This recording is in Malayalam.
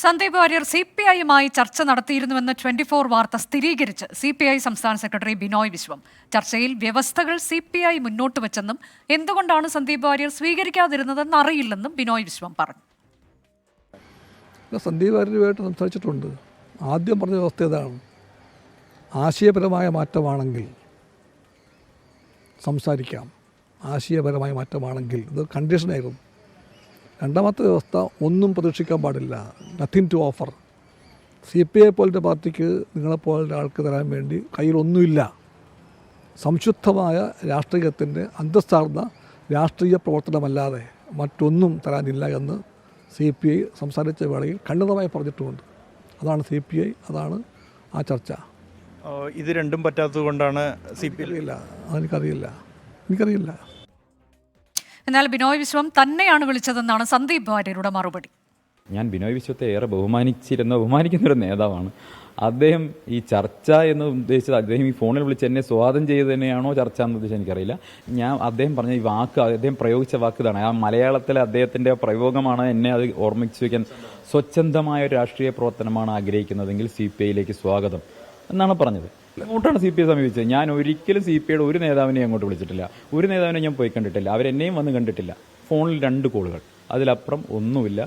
സന്ദീപ് വാര്യർ സി പി ഐയുമായി ചർച്ച നടത്തിയിരുന്നുവെന്ന് ട്വന്റി ഫോർ വാർത്ത സ്ഥിരീകരിച്ച് സി പി ഐ സംസ്ഥാന സെക്രട്ടറി ബിനോയ് വിശ്വം. ചർച്ചയിൽ വ്യവസ്ഥകൾ സി പി ഐ മുന്നോട്ട് വെച്ചെന്നും എന്തുകൊണ്ടാണ് സന്ദീപ് വാര്യർ സ്വീകരിക്കാതിരുന്നതെന്ന് അറിയില്ലെന്നും ബിനോയ് വിശ്വം പറഞ്ഞു. സന്ദീപ് വാര്യരുമായിട്ട് സംസാരിച്ചിട്ടുണ്ട്. ആദ്യം പറഞ്ഞ വ്യവസ്ഥ ഇതാണ്. ആശയപരമായ മാറ്റമാണെങ്കിൽ സംസാരിക്കാം. ആശയപരമായ മാറ്റമാണെങ്കിൽ ഇത് കണ്ടീഷനായിരുന്നു രണ്ടാമത്തെ വ്യവസ്ഥ ഒന്നും പ്രതീക്ഷിക്കാൻ പാടില്ല. Nothing to offer C P I പോലത്തെ പാർട്ടിക്ക് നിങ്ങളെപ്പോലത്തെ ആൾക്ക് തരാൻ വേണ്ടി കയ്യിലൊന്നുമില്ല. സംശുദ്ധമായ രാഷ്ട്രീയത്തിന്റെ അന്തസ്സാർന്ന രാഷ്ട്രീയ പ്രവർത്തനമല്ലാതെ മറ്റൊന്നും തരാനില്ല എന്ന് സി പി ഐ സംസാരിച്ച വേളയിൽ ഖണ്ഡിതമായി പറഞ്ഞിട്ടുമുണ്ട്. അതാണ് സി പി ഐ അതാണ് ആ ചർച്ച. ഇത് രണ്ടും പറ്റാത്തത് കൊണ്ടാണ് സി പി ഐ അറിയില്ല അതെനിക്കറിയില്ല എനിക്കറിയില്ല. എന്നാൽ ബിനോയ് വിശ്വം തന്നെയാണ് വിളിച്ചതെന്നാണ് സന്ദീപ് വാര്യരുടെ മറുപടി. ഞാൻ ബിനോയ് വിശ്വത്തെ ഏറെ ബഹുമാനിച്ചിരുന്ന ബഹുമാനിക്കുന്ന ഒരു നേതാവാണ്. അദ്ദേഹം ഈ ചർച്ച എന്ന് ഉദ്ദേശിച്ചത് അദ്ദേഹം ഈ ഫോണിൽ വിളിച്ച് എന്നെ സ്വാഗതം ചെയ്ത് തന്നെയാണോ ചർച്ച എന്ന് ഉദ്ദേശിച്ച് എനിക്കറിയില്ല. ഞാൻ അദ്ദേഹം പറഞ്ഞ ഈ വാക്ക് അദ്ദേഹം പ്രയോഗിച്ച വാക്ക് ഇതാണ്. ആ മലയാളത്തിലെ അദ്ദേഹത്തിന്റെ പ്രയോഗമാണ് എന്നെ അത് ഓർമ്മിച്ചു വയ്ക്കാൻ സ്വച്ഛന്തമായ രാഷ്ട്രീയ പ്രവർത്തനമാണ് ആഗ്രഹിക്കുന്നതെങ്കിൽ സി പി ഐയിലേക്ക് സ്വാഗതം. എന്നാണ് പറഞ്ഞത്. അങ്ങോട്ടാണ് സി പി ഐ സമീപിച്ചത്. ഞാൻ ഒരിക്കലും സി പി ഐയുടെ ഒരു നേതാവിനെ അങ്ങോട്ട് വിളിച്ചിട്ടില്ല. ഒരു നേതാവിനെ ഞാൻ പോയി കണ്ടിട്ടില്ല. അവരെന്നെയും വന്ന് കണ്ടിട്ടില്ല. ഫോണിൽ രണ്ട് കോളുകൾ. അതിലപ്പുറം ഒന്നുമില്ല.